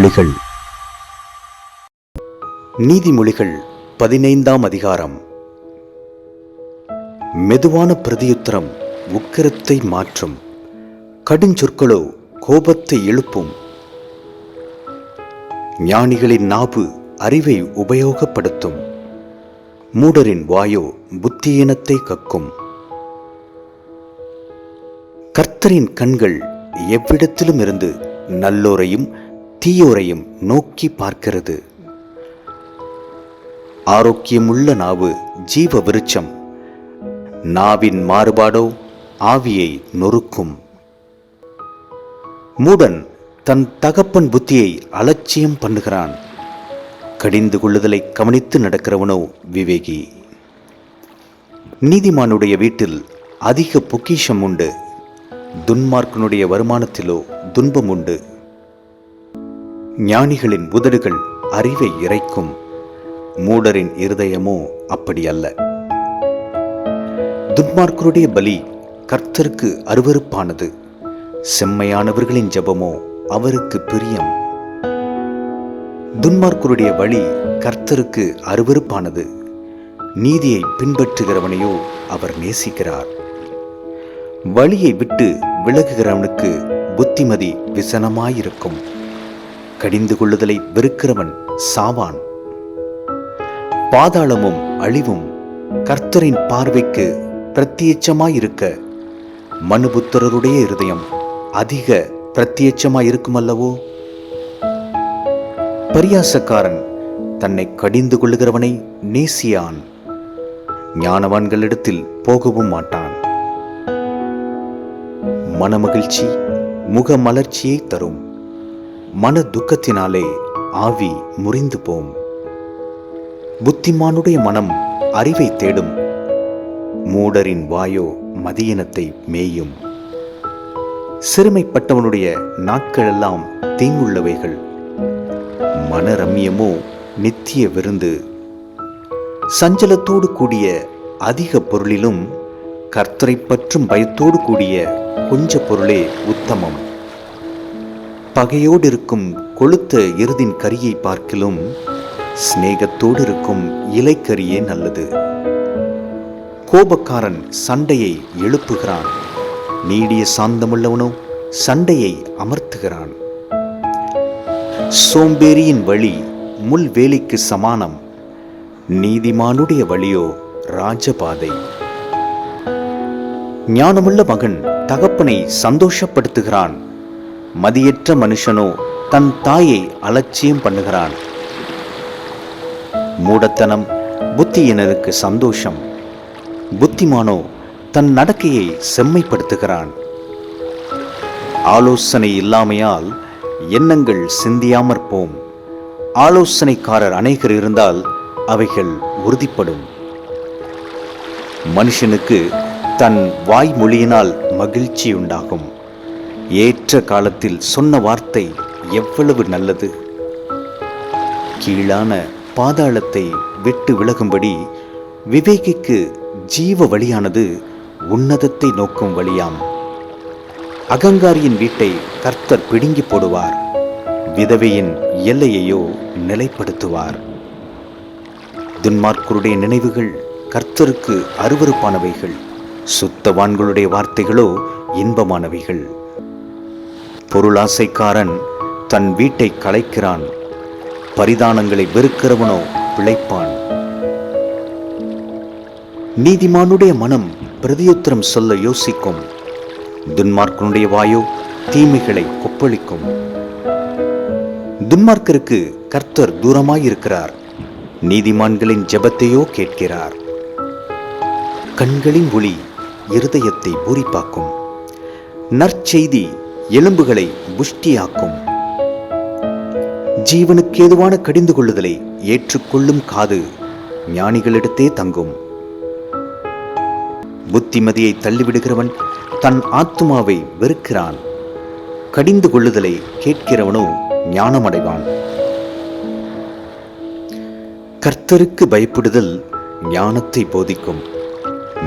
நீதிமொழிகள். நீதிமொழிகள் பதினைந்தாம் அதிகாரம். மெதுவான பிரதியுத்தரம் உக்கிரத்தை மாற்றும். கடுஞ்சொற்களோ கோபத்தை எழுப்பும். ஞானிகளின் நாவு அறிவை உபயோகப்படுத்தும். மூடரின் வாயோ புத்தியீனத்தை கக்கும். கர்த்தரின் கண்கள் எவ்விடத்திலும் இருந்து நல்லோரையும் தீயோரையும் நோக்கி பார்க்கிறது. ஆரோக்கியமுள்ள நாவு ஜீவ விருட்சம். நாவின் மாறுபாடோ ஆவியை நொறுக்கும். மூடன் தன் தகப்பன் புத்தியை அலட்சியம் பண்ணுகிறான். கடிந்து கொள்ளுதலை கவனித்து நடக்கிறவனோ விவேகி. நீதிமானுடைய வீட்டில் அதிக பொக்கிஷம் உண்டு. துன்மார்க்கனுடைய வருமானத்திலோ துன்பம் உண்டு. ஞானிகளின் உதடுகள் அறிவை இறைக்கும். மூடரின் இருதயமோ அப்படி அல்ல. துன்மார்க்கருடைய பலி கர்த்தருக்கு அருவருப்பானது. செம்மையானவர்களின் ஜெபமோ அவருக்கு பிரியம். துன்மார்க்கருடைய வழி கர்த்தருக்கு அருவருப்பானது. நீதியை பின்பற்றுகிறவனையோ அவர் நேசிக்கிறார். வழியை விட்டு விலகுகிறவனுக்கு புத்திமதி விசனமாயிருக்கும். கடிந்து கொள்ளுதலை வெறுக்கிறவன் சாவான். பாதாளமும் அழிவும் கர்த்தரின் பார்வைக்கு பிரத்யட்சமாயிருக்க மனுபுத்திரருடைய இருதயம் அதிக பிரத்யட்சமாயிருக்கும் இருக்குமல்லவோ பரியாசக்காரன் தன்னை கடிந்து கொள்ளுகிறவனை நேசியான். ஞானவான்களிடத்தில் போகவும் மாட்டான். மனமகிழ்ச்சி முக மலர்ச்சியை தரும். மன துக்கத்தினாலே ஆவி முறிந்து போம். புத்திமானுடைய மனம் அறிவை தேடும். மூடரின் வாயோ மதியினத்தை மேயும். சிறுமைப்பட்டவனுடைய நாட்களெல்லாம் தீங்குள்ளவைகள். மனரம்யமோ நித்திய விருந்து. சஞ்சலத்தோடு கூடிய அதிக பொருளிலும் கர்த்தரை பற்றும் பயத்தோடு கூடிய கொஞ்ச பொருளே உத்தமம். பகையோடு இருக்கும் கொளுத்த எருதின் கரியை பார்க்கிலும் சிநேகத்தோடு இருக்கும் இலைக்கரியே நல்லது. கோபக்காரன் சண்டையை எழுப்புகிறான். நீடிய சாந்தமுள்ளவனோ சண்டையை அமர்த்துகிறான். சோம்பேறியின் வழி முள் வேலிக்கு சமானம். நீதிமானுடைய வழியோ ராஜபாதை. ஞானமுள்ள மகன் தகப்பனை சந்தோஷப்படுத்துகிறான். மதியற்ற மனுஷனோ தன் தாயை அலட்சியம் பண்ணுகிறான். மூடத்தனம் புத்தியினருக்கு சந்தோஷம். புத்திமானோ தன் நடக்கையை செம்மைப்படுத்துகிறான். ஆலோசனை இல்லாமையால் எண்ணங்கள் சிந்தியாமற் போம் ஆலோசனைக்காரர் அநேகர் இருந்தால் அவைகள் உறுதிப்படும். மனுஷனுக்கு தன் வாய்மொழியினால் மகிழ்ச்சி உண்டாகும் ஏற்ற காலத்தில் சொன்ன வார்த்தை எவ்வளவு நல்லது? கீழான பாதாளத்தை விட்டு விலகும்படி விவேகிக்கு ஜீவ வழியானது உன்னதத்தை நோக்கும் வழியாம். அகங்காரியின் வீட்டை கர்த்தர் பிடுங்கி போடுவார். விதவையின் எல்லையையோ நிலைப்படுத்துவார். துன்மார்க்கருடைய நினைவுகள் கர்த்தருக்கு அருவருப்பானவைகள். சுத்தவான்களுடைய வார்த்தைகளோ இன்பமானவைகள். பொருளாசைக்காரன் தன் வீட்டை கலைக்கிறான். பரிதானங்களை வெறுக்கிறவனோ பிழைப்பான். நீதிமானுடைய மனம் பிரதியுத்தரம் சொல்ல யோசிக்கும். துன்மார்க்கனுடைய வாயோ தீமைகளை கொப்பளிக்கும். துன்மார்க்கருக்கு கர்த்தர் தூரமாயிருக்கிறார். நீதிமான்களின் ஜெபத்தையோ கேட்கிறார். கண்களின் ஒளி இருதயத்தை பூரிப்பாக்கும். நற்செய்தி எலும்புகளை புஷ்டியாக்கும். ஜீவனுக்கு ஏதுவான கடிந்து கொள்ளுதலை ஏற்றுக்கொள்ளும் காது ஞானிகளிடத்தே தங்கும். புத்திமதியை தள்ளிவிடுகிறவன் தன் ஆத்துமாவை வெறுக்கிறான். கடிந்து கொள்ளுதலை கேட்கிறவனோ ஞானமடைவான். கர்த்தருக்கு பயப்படுதல் ஞானத்தை போதிக்கும்.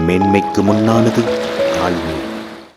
மேன்மைக்கு முன்னானது தாழ்மை.